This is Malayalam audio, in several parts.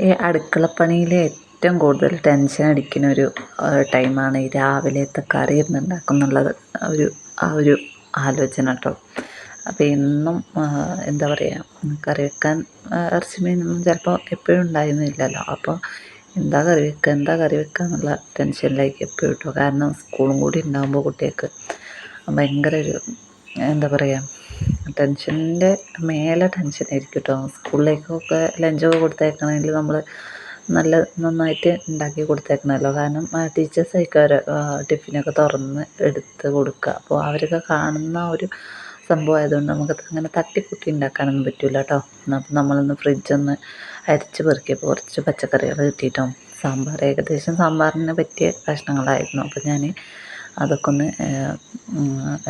ഈ അടുക്കളപ്പണിയിൽ ഏറ്റവും കൂടുതൽ ടെൻഷൻ അടിക്കുന്ന ഒരു ടൈമാണ് ഈ രാവിലത്തെ കറി എന്തുണ്ടാക്കും എന്നുള്ളത് ഒരു ആ ഒരു ആലോചന കേട്ടോ അപ്പോൾ എന്നും എന്താ പറയുക കറി വെക്കാൻ ഇറച്ചി മീനൊന്നും ചിലപ്പോൾ എപ്പോഴും ഉണ്ടായിരുന്നില്ലല്ലോ. അപ്പോൾ എന്താ കറി വെക്കുക എന്താ കറി വെക്കുക എന്നുള്ള ടെൻഷനിലേക്ക് എപ്പോഴും കിട്ടും കാരണം സ്കൂളും കൂടി ഉണ്ടാകുമ്പോൾ കുട്ടികൾക്ക് ഭയങ്കര ഒരു എന്താ പറയുക ടെൻഷന്റെ മേലെ ടെൻഷനായിരിക്കും കേട്ടോ. സ്കൂളിലേക്കൊക്കെ ലഞ്ചൊക്കെ കൊടുത്തേക്കണമെങ്കിൽ നമ്മൾ നല്ല നന്നായിട്ട് ഉണ്ടാക്കി കൊടുത്തേക്കണമല്ലോ കാരണം ടീച്ചേഴ്സ് ആയിക്കാർ ടിഫിനൊക്കെ തുറന്ന് എടുത്ത് കൊടുക്കുക അപ്പോൾ അവരൊക്കെ കാണുന്ന ഒരു സംഭവം ആയതുകൊണ്ട് നമുക്ക് അങ്ങനെ തട്ടിക്കുട്ടി ഉണ്ടാക്കാനൊന്നും പറ്റില്ല കേട്ടോ. അപ്പോൾ നമ്മളൊന്ന് ഫ്രിഡ്ജൊന്ന് അരിച്ച് പെറുക്കിയപ്പോൾ കുറച്ച് പച്ചക്കറികൾ കിട്ടിയിട്ടോ സാമ്പാർ ഏകദേശം സാമ്പാറിന് പറ്റിയ കഷ്ണങ്ങളായിരുന്നു. അപ്പോൾ ഞാൻ അതൊക്കെ ഒന്ന്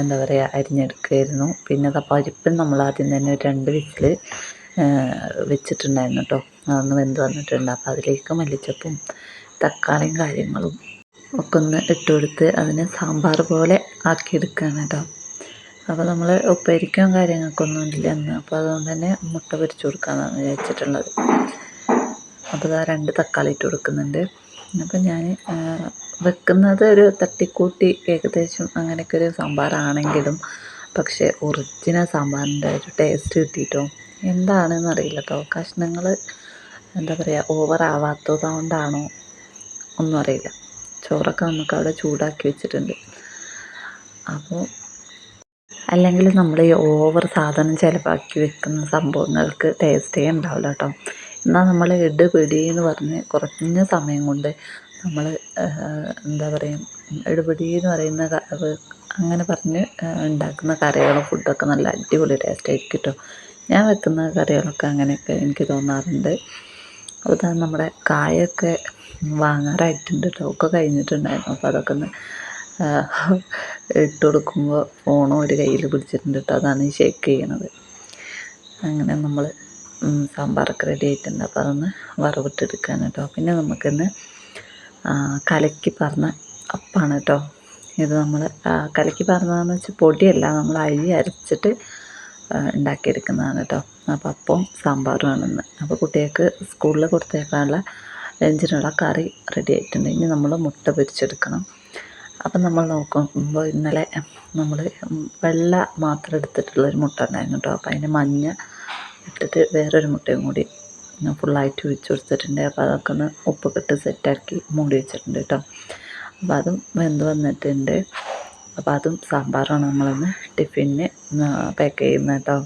എന്താ പറയുക അരിഞ്ഞെടുക്കുമായിരുന്നു പിന്നെ അത് പരിപ്പും നമ്മൾ ആദ്യം തന്നെ ഒരു രണ്ട് വിസിൽ വെച്ചിട്ടുണ്ടായിരുന്നു കേട്ടോ അതൊന്ന് വെന്ത് വന്നിട്ടുണ്ട്. അപ്പോൾ അതിലേക്ക് മല്ലിച്ചപ്പും തക്കാളിയും കാര്യങ്ങളും ഒക്കെ ഒന്ന് ഇട്ട് കൊടുത്ത് അതിനെ സാമ്പാർ പോലെ ആക്കിയെടുക്കുകയാണ് കേട്ടോ അപ്പോൾ നമ്മൾ ഉപ്പേരിക്കും കാര്യങ്ങൾക്കൊന്നും ഇല്ല എന്ന് അപ്പോൾ അതുകൊണ്ട് തന്നെ മുട്ട പൊരിച്ചു കൊടുക്കാമെന്നാണ് വിചാരിച്ചിട്ടുള്ളത്. അപ്പോൾ ഇതാ രണ്ട് തക്കാളി ഇട്ട് കൊടുക്കുന്നുണ്ട്. അപ്പം ഞാൻ വെക്കുന്നത് ഒരു തട്ടിക്കൂട്ടി ഏകദേശം അങ്ങനെയൊക്കെ ഒരു സാമ്പാറാണെങ്കിലും പക്ഷേ ഒറിജിനൽ സാമ്പാറിന്റെ ഒരു ടേസ്റ്റ് കിട്ടിയിട്ടോ? എന്താണെന്ന് അറിയില്ല കേട്ടോ കഷ്ണങ്ങൾ എന്താ പറയുക ഓവർ കൊണ്ടാണോ ഒന്നും അറിയില്ല. ചോറൊക്കെ നമുക്ക് അവിടെ ചൂടാക്കി വെച്ചിട്ടുണ്ട്. അപ്പോൾ അല്ലെങ്കിൽ നമ്മൾ ഈ ഓവർ സാധനം ചിലവാക്കി വെക്കുന്ന സംഭവങ്ങൾക്ക് ടേസ്റ്റേ ഉണ്ടാവില്ല കേട്ടോ എന്നാൽ നമ്മൾ ഇടുപിടി എന്ന് പറഞ്ഞ് കുറഞ്ഞ സമയം കൊണ്ട് നമ്മൾ എന്താ പറയുക എടുപിടി എന്ന് പറയുന്ന അങ്ങനെ പറഞ്ഞ് ഉണ്ടാക്കുന്ന കറികളും ഫുഡൊക്കെ നല്ല അടിപൊളി ടേസ്റ്റായിരിക്കും കേട്ടോ. ഞാൻ വെക്കുന്ന കറികളൊക്കെ അങ്ങനെയൊക്കെ എനിക്ക് തോന്നാറുണ്ട്. അത് നമ്മുടെ കായൊക്കെ വാങ്ങാറായിട്ടുണ്ട് കേട്ടോ. ഒക്കെ കഴിഞ്ഞിട്ടുണ്ടായിരുന്നു. അപ്പോൾ അതൊക്കെ ഒന്ന് ഇട്ട് കൊടുക്കുമ്പോൾ ഫോണും ഒരു കയ്യിൽ പിടിച്ചിട്ടുണ്ട് കേട്ടോ. അതാണ് ഈ ഷേക്ക് ചെയ്യണത്. അങ്ങനെ നമ്മൾ സാമ്പാറൊക്കെ റെഡി ആയിട്ടുണ്ട്. അപ്പോൾ അതൊന്ന് വറവിട്ടെടുക്കാൻ കേട്ടോ പിന്നെ നമുക്കിന്ന് കലക്കി പറഞ്ഞ അപ്പാണ് കേട്ടോ ഇത് നമ്മൾ കലക്കി പറഞ്ഞതെന്ന് വെച്ചാൽ പൊടിയല്ല നമ്മൾ അരി അരച്ചിട്ട് ഉണ്ടാക്കിയെടുക്കുന്നതാണ് കേട്ടോ അപ്പം സാമ്പാറുമാണെന്ന് അപ്പോൾ കുട്ടികൾക്ക് സ്കൂളിൽ കൊടുത്തേക്കാനുള്ള ലഞ്ചിനുള്ള കറി റെഡി ആയിട്ടുണ്ട്. ഇനി നമ്മൾ മുട്ട പൊരിച്ചെടുക്കണം. അപ്പം നമ്മൾ നോക്കുമ്പോൾ ഇന്നലെ നമ്മൾ വെള്ള മാത്രം എടുത്തിട്ടുള്ളൊരു മുട്ട ഉണ്ടായിരുന്നു കേട്ടോ അപ്പോൾ അതിന് മഞ്ഞ ഇട്ടിട്ട് വേറൊരു മുട്ടയും കൂടി ഫുള്ളായിട്ട് വെച്ച് കൊടുത്തിട്ടുണ്ട്. അപ്പോൾ അതൊക്കെ ഒന്ന് ഉപ്പൊക്കെ ഇട്ട് സെറ്റാക്കി മൂടി വെച്ചിട്ടുണ്ട് കേട്ടോ അപ്പോൾ അതും വെന്ത് വന്നിട്ടുണ്ട്. അപ്പോൾ അതും സാമ്പാറാണ് നമ്മളൊന്ന് ടിഫിന് പാക്ക് ചെയ്യുന്നത് കേട്ടോ